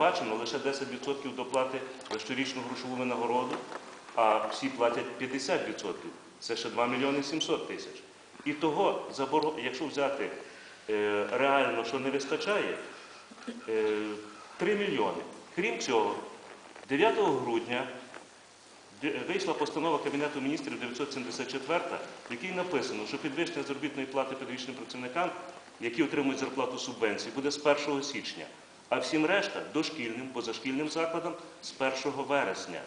передбачено лише 10% доплати за щорічну грошову винагороду, а всі платять 50%. Це ще 2 мільйони 700 тисяч. І того, якщо взяти е, реально, що не вистачає, е, 3 мільйони. Крім цього, 9 грудня Вийшла постанова Кабінету міністрів 974, в якій написано, що підвищення заробітної плати педагогічним працівникам, які отримують зарплату субвенції, буде з 1 січня, а всім решта дошкільним, позашкільним закладам з 1 вересня.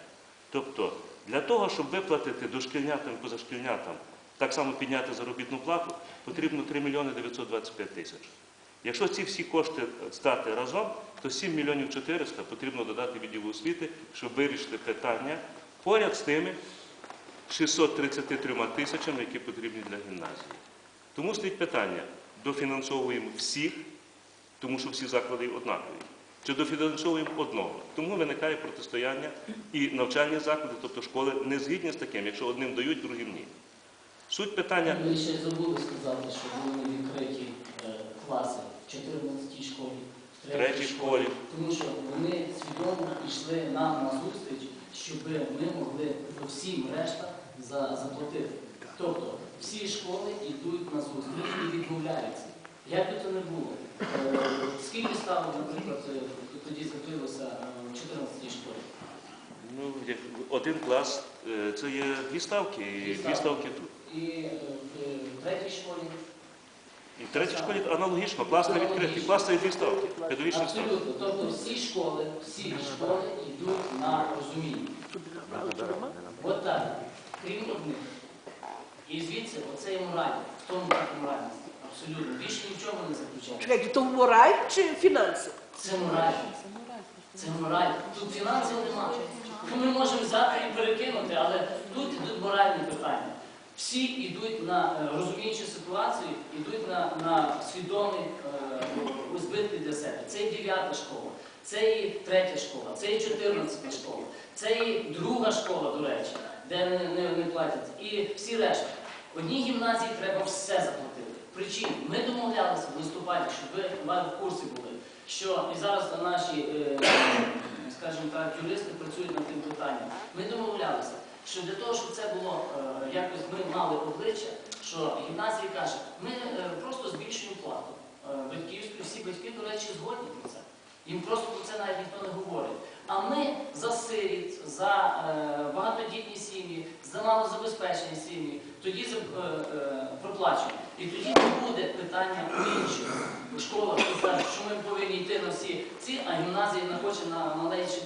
Тобто, для того, щоб виплатити дошкільнятам і позашкільнятам, так само підняти заробітну плату, потрібно 3 мільйони 925 тисяч. Якщо ці всі кошти стати разом, то 7 мільйонів 400 потрібно додати відділу освіти, щоб вирішити питання поряд з тими 633 тисячами, які потрібні для гімназії. Тому стоїть питання, дофінансовуємо всіх, тому що всі заклади однакові, чи дофінансовуємо одного. Тому виникає протистояння і навчальні заклади, тобто школи, не згідні з таким, якщо одним дають, другим ні. Суть питання. Ви ще забули сказати, що були відкриті е, класи в 14 школі, в В третій школі. Тому що вони свідомо йшли нам на зустріч, щоб ми могли по всім решта заплатити. Тобто всі школи йдуть на зустріч і відмовляються. Як би то не було. Е, Скільки стало, наприклад, е, тоді закрилося е, в 14 школі? Ну, як один клас е, це є дві ставки, і дві ставки тут. І е, в третій школі І в третій школі аналогічно, клас не відкритий. Клас це є дві ставки, педагогічні ставки. Абсолютно. Тобто всі школи, всі школи йдуть на розуміння. От так. Крім одних. І звідси оце є мораль. В тому так моральність. Абсолютно. Більше ні в чому не заключається. Чекайте, то мораль чи фінанси? Це мораль. Це мораль. Тут фінансів немає. Ну, ми можемо взяти і перекинути, але тут йдуть моральні питання. Всі йдуть на е, розуміючи ситуацію, йдуть на, на свідомі е, збитки для себе. Це і дев'ята школа, це і третя школа, це і чотирнадцята школа, це і друга школа, до речі, де не, не, не платять. І всі решта. Одній гімназії треба все заплатити. Причин ми домовлялися в листопаді, щоб ви в курсі були, що і зараз наші, е, скажімо так, юристи працюють над тим питанням. Ми домовлялися, що для того, щоб це було е, якось ми мали обличчя, що гімназія каже, ми е, просто збільшуємо плату. Батьківську, всі батьки, до речі, згодні про це. Їм просто про це навіть ніхто не говорить. А ми за сиріт, за е, багатодітні сім'ї, за малозабезпечені сім'ї, тоді е, е, проплачуємо. І тоді не буде питання у інших школах, що ми повинні йти на всі ці, а гімназія не хоче на маленькі